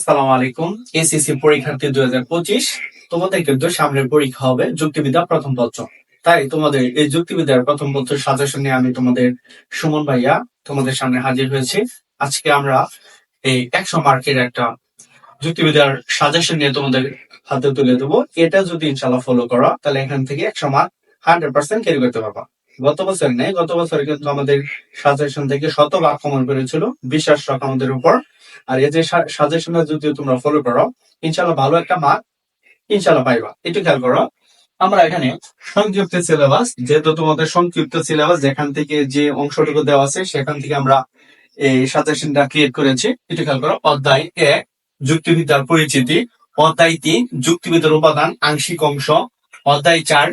আসসালামু আলাইকুম। এসএসসি পরীক্ষার্থী দুই হাজার পঁচিশ, তোমাদের কিন্তু সামনের পরীক্ষা হবে যুক্তিবিদ্যা প্রথম পত্র। তাই তোমাদের এই যুক্তিবিদ্যার প্রথম পত্র সাজেশন নিয়ে আমি তোমাদের সুমন ভাইয়া তোমাদের সামনে হাজির হয়েছি। আজকে আমরা এই একশো মার্কের একটা যুক্তিবিদ্যার সাজেশন নিয়ে তোমাদের হাতে তুলে দেবো। এটা যদি ইনশাল্লাহ ফলো করো, তাহলে এখান থেকে একশো মার্ক হান্ড্রেড পার্সেন্ট ক্যারি করতে পারবা। গত বছর নেই, গত বছর কিন্তু আমাদের সাজেশন থেকে শতভাগ আক্রমণ করেছিল, বিশ্বাস রাখো আমাদের উপর। আর এই যে সাজেশনটা যদি তোমরা ফলো করো ইনশাল্লাহ ভালো একটা মার্ক ইনশাল্লাহ পাইবা। একটু খেয়াল করো, আমরা এখানে সংক্ষিপ্ত সিলেবাস যেহেতু তোমাদের সংক্ষিপ্ত সিলেবাস যেখান থেকে যে অংশটুকু দেওয়া আছে, সেখান থেকে আমরা এই সাজেশনটা ক্রিয়েট করেছি। একটু খেয়াল করো, অধ্যায় এক, যুক্তিবিদ্যার পরিচিতি। অধ্যায় তিন, যুক্তিবিদ্যার উপাদান, আংশিক অংশ। অধ্যায় চার,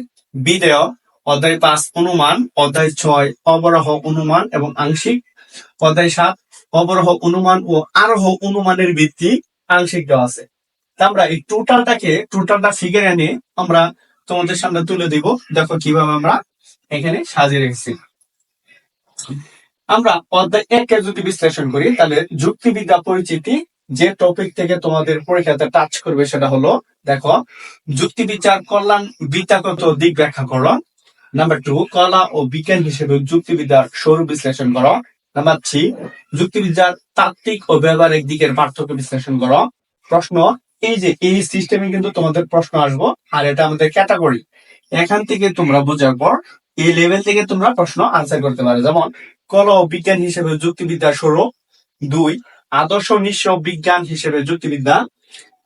বিদেয়। অধ্যায় পাঁচ অনুমান অধ্যায় ছয় অবরাহ অনুমান এবং আংশিক অধ্যায় সাত অবরোহ অনুমান ও আরোহ অনুমানের ভিত্তি আংশিক দেওয়া আছে। আমরা এই টোটালটাকে টোটালটা ফিগার এনে আমরা তোমাদের সামনে তুলে দিব। দেখো কীভাবে আমরা এখানে সাজিয়ে রেখেছি। আমরা অধ্যায় একে যদি বিশ্লেষণ করি, তাহলে যুক্তিবিদ্যা পরিচিতি যে টপিক থেকে তোমাদের পরীক্ষাতে টাচ করবে সেটা হলো, দেখো যুক্তি বিচার কল্যাণ বিদ্যাগত দিক ব্যাখ্যা করো নাম্বার টু কলা ও বিজ্ঞান হিসেবে যুক্তিবিদ্যার স্বরূপ বিশ্লেষণ করো। নাম্বার থ্রি যুক্তিবিদ্যার তাত্ত্বিক ও ব্যবহারিক দিকের পার্থক্য বিশ্লেষণ করো। প্রশ্ন, এই যে এই সিস্টেমে কিন্তু তোমাদের প্রশ্ন আসব, আর এটা আমাদের ক্যাটাগরি এখান থেকে তোমরা বোঝার পর, এই লেভেল থেকে তোমরা প্রশ্ন আনসার করতে পারো। যেমন, কলা ও বিজ্ঞান হিসেবে যুক্তিবিদ্যা স্বরূপ দুই, আদর্শ নিঃস্ব বিজ্ঞান হিসেবে যুক্তিবিদ্যা।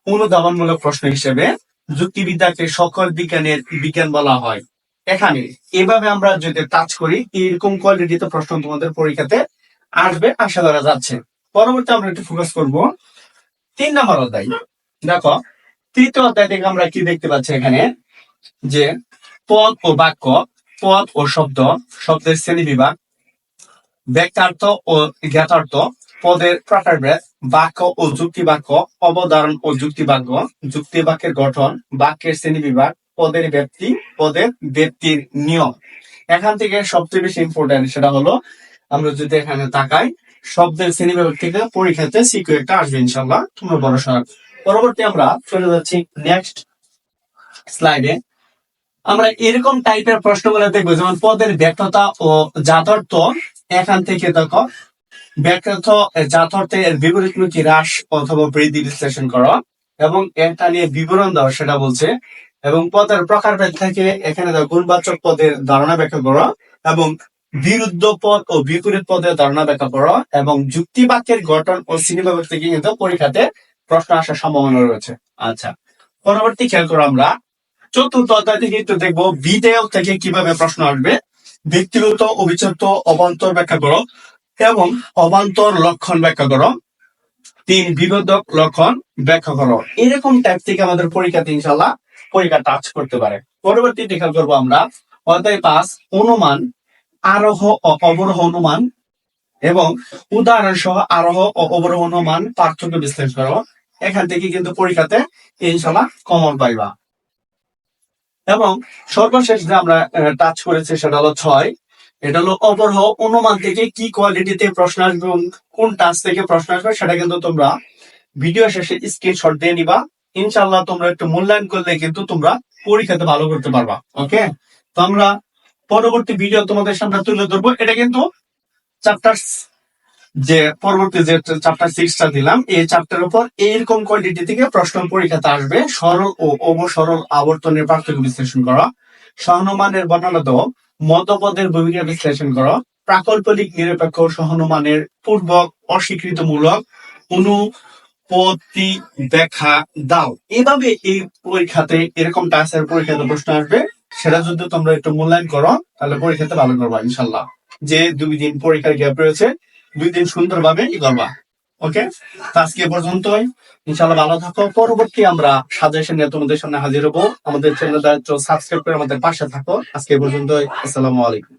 অনুধাবনমূলক প্রশ্ন হিসেবে যুক্তিবিদ্যাকে সকল বিজ্ঞানের বিজ্ঞান বলা হয়। এখানে এভাবে আমরা যদি টাচ করি, এরকম কোয়ালিটিতে প্রশ্ন তোমাদের পরীক্ষাতে আসবে, আশা করা যাচ্ছে। পরবর্তী আমরা একটু ফোকাস করব। তিন নম্বর অধ্যায়। দেখো, তৃতীয় অধ্যায় থেকে আমরা কি দেখতে পাচ্ছি এখানে? যে পদ ও বাক্য, পদ ও শব্দ, শব্দের শ্রেণি বিভাগ ব্যক্তার্থ ও জ্ঞাতার্থ, পদের প্রকারভেদ, বাক্য ও যুক্তি বাক্য অবধারণ ও যুক্তি বাক্য যুক্তি বাক্যের গঠন, বাক্যের শ্রেণি বিভাগ পদের ব্যক্তি, পদের ব্যক্তির নিয়ম। এখান থেকে সবচেয়ে বেশি ইম্পর্টেন্ট সেটা হলো, আমরা যদি এখানে তাকাই, শব্দের শ্রেণি বিভাগ থেকে পরীক্ষাতে সিকিউ একটা আসবে ইনশাল্লাহ তোমরা ভরসা পরবর্তী আমরা চলে যাচ্ছি নেক্সট স্লাইডে আমরা এরকম টাইপের প্রশ্নগুলো দেখব, যেমন পদের ব্যর্থতা ও জাতর্থ এখান থেকে দেখো, ব্যর্থ জাতর্থের বিপরীতমুখী হ্রাস অথবা বৃদ্ধি বিশ্লেষণ করো। এবং এটা নিয়ে বিবরণ দাও সেটা বলছে এবং পদের প্রকারভেদ থেকে এখানে গুণবাচক পদের ধারণা ব্যাখ্যা করো, এবং বিরুদ্ধ পদ ও বিপরীত পদের ধারণা ব্যাখ্যা করো, এবং যুক্তি বাক্যের গঠন ও সিনেমা থেকে কিন্তু পরীক্ষাতে প্রশ্ন আসার সম্ভাবনা রয়েছে। আচ্ছা পরবর্তী খেয়াল করো আমরা। চতুর্থ অধ্যায় থেকে একটু দেখব বিধেয়ক থেকে কীভাবে প্রশ্ন আসবে। ব্যক্তিগত অভিচিত অবান্তর ব্যাখ্যা করো, এবং অবান্তর লক্ষণ ব্যাখ্যা করো। তিন, বিবোধক লক্ষণ ব্যাখ্যা করো। এরকম টাইপ থেকে আমাদের পরীক্ষাতে ইনশাল্লাহ পরীক্ষা টাচ করতে পারে। পরবর্তী খেয়াল করব আমরা। অধ্যায় পাঁচ, অনুমান, আরোহ অবরোহ অনুমান এবং উদাহরণ সহ আরোহ অবরোহ অনুমান পার্থক্য বিশ্লেষণ করো এখান থেকে কিন্তু পরীক্ষাতে ইনশাল্লাহ কমন পাইবা। এবং সর্বশেষ যে আমরা টাচ করেছি সেটা হলো ছয়। এটা হলো অবরহ অনুমান থেকে কি কোয়ালিটিতে প্রশ্ন আসবে এবং কোন টাচ থেকে প্রশ্ন আসবে সেটা কিন্তু তোমরা ভিডিও শেষে স্ক্রিনশট দিয়ে নিবা। ইনশাল্লাহ তোমরা একটু মূল্যায়ন করলে কিন্তু তোমরা পরীক্ষাতে ভালো করতে পারবা, ওকে? তো আমরা পরবর্তী ভিডিও তোমাদের সামনে তুলে ধরবো। এটা কিন্তু চ্যাপ্টার যে পরবর্তী যে চ্যাপ্টার সিক্সটা দিলাম, এই চ্যাপ্টার উপর এইরকম কোয়ালিটি থেকে প্রশ্ন পরীক্ষাতে আসবে। সরল ও অবসরল আবর্তনের পার্থক্য বিশ্লেষণ করা। সহনমানের বর্ণনা দেওয়া মতপদের ভূমিকা বিশ্লেষণ করা। প্রাকল্পনিক, নিরপেক্ষ, সহনমানের পূর্বক অস্বীকৃতমূলক অনুপত্তি দেখা দাও। এভাবে এই পরীক্ষাতে এরকম টাইসের পরীক্ষাতে প্রশ্ন আসবে। সেটা যদি তোমরা একটু মূল্যায়ন করো, তাহলে পরীক্ষাতে ভালো করবা, ইনশাল্লাহ। যে দুই দিন পরীক্ষার গ্যাপ রয়েছে, দুই দিন সুন্দরভাবে ই করবা। ওকে আজকে পর্যন্তই। ইনশাল্লাহ ভালো থাকো। পরবর্তী আমরা সাজেশন নিয়ে তোমাদের সামনে হাজির হব। আমাদের চ্যানেল সাবস্ক্রাইব করে আমাদের পাশে থাকো। আজকে পর্যন্তই। আসসালামু আলাইকুম।